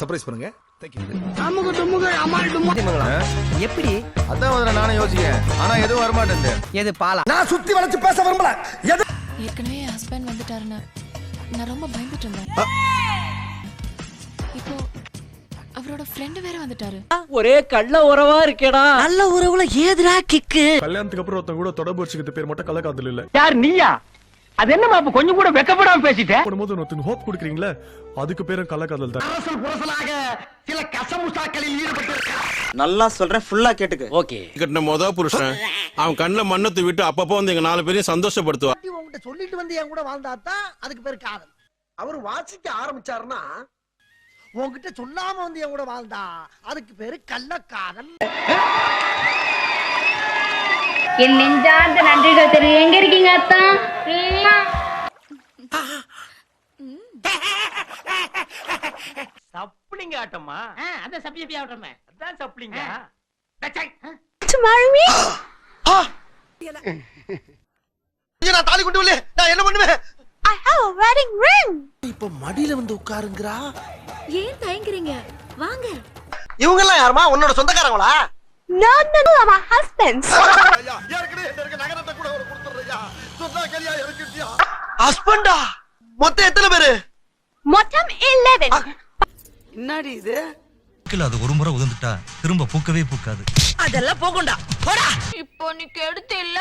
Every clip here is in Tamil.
சர்ப்ரைஸ் பண்ணுங்க. எப்படி? அதான் முதல்ல நானும் யோசிக்கிறேன். ஆனா எதுவும் வரமாட்டேன் எது பாலா? நான் சுத்தி வளைச்சு பேச விரும்பல. எது ஏற்கனவே என் ஹஸ்பண்ட் வந்துட்டாருன்னு நான் ரொம்ப பயந்துட்டு இருந்தேன். இப்போ அவரோட ஃப்ரெண்டு வேற வந்துட்டாரு. ஒரே கள்ள உறவா இருக்கேடா. நல்ல உறவுல ஏதுடா கிக்கு கல்யாணத்துக்கு அப்புறம் ஒருத்தன் கூட தொடர்பு வச்சுக்கிறது பேர் மட்டும் கள்ளக்காதல் இல்ல. யார் நீயா? அது என்னமா அப்ப கொஞ்சம் கூட வெக்கப்படாம பேசிட்ட? போடும்போது ஒருத்தன் ஹோப் கொடுக்குறீங்களே? அதுக்கு பேரும் கள்ளக்காதல் தான். சில கசமுசாக்களில் ஈடுபட்டு நல்லா சொல்றேன் ஃபுல்லா கேட்டுக்க. ஓகே. கட்டின மொத புருஷன் அவன் கண்ணில் மண்ணத்தை விட்டு அப்பப்போ வந்து எங்க நாலு பேரையும் சந்தோஷப்படுத்துவா உங்ககிட்ட சொல்லிட்டு வந்து என் கூட வாழ்ந்தாதான் அதுக்கு பேர் காதல். அவர் வாசிக்க ஆரம்பிச்சாருன்னா உன்கிட்ட சொல்லாம வந்து என் கூட வாழ்ந்தா அதுக்கு பேரு கள்ளக்காதல் என் நெஞ்சார்ந்த நன்றிகள் தெரியும். எங்க இருக்கீங்க அத்தான். சப்ளிங்க ஆட்டமா அதான் சப்பி சப்பி ஆட்டமே அதான் சப்ளிங்க? நான் தாலி கொண்டு வரல நான் என்ன பண்ணுவேன்? இப்ப மடியில வந்து உட்காருங்கறா? ஏன் தயங்குறீங்க? வாங்க. இவங்க எல்லாம் யாருமா? உன்னோட சொந்தக்காரங்களா? ஹஸ்பண்டா மொத்தம் எத்தனை பேரு? மொத்தம் 11 என்னடி இது? அது ஒரு முறை உதிர்ந்துட்டா திரும்ப பூக்கவே பூக்காது. அதெல்லாம் போகண்டா போடா. இப்போ நீ கெடுத்து இல்ல.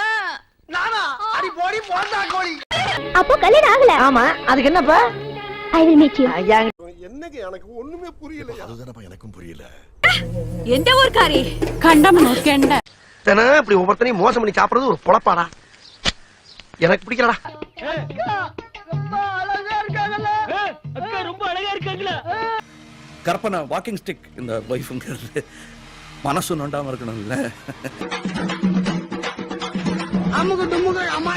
நானா? அடி போடி போண்டா கோழி. அப்போ கல்யாணம் ஆகல. ஆமா. அதுக்கு என்னப்பா? ஐ வில் மீட் யூ என்னங்க எனக்கு ஒண்ணுமே புரியல அதுதானப்பா எனக்கும் புரியல. எந்த ஊர்க்காரி? கண்டம் நோக்கெண்ட தினம் இப்படி ஒவ்வொருத்தனையும் மோசம் பண்ணி சாப்பிடுறது ஒரு பொழப்பாடா. எனக்கு பிடிக்கலடா. அக்கா ரொம்ப அழகா இருக்காங்களா? கற்பனை வாக்கிங் ஸ்டிக் இந்த ஒய்ஃபுங்கிறது மனசு நொண்டாம இருக்கணும்ல. அமுக டுமுக அம்மா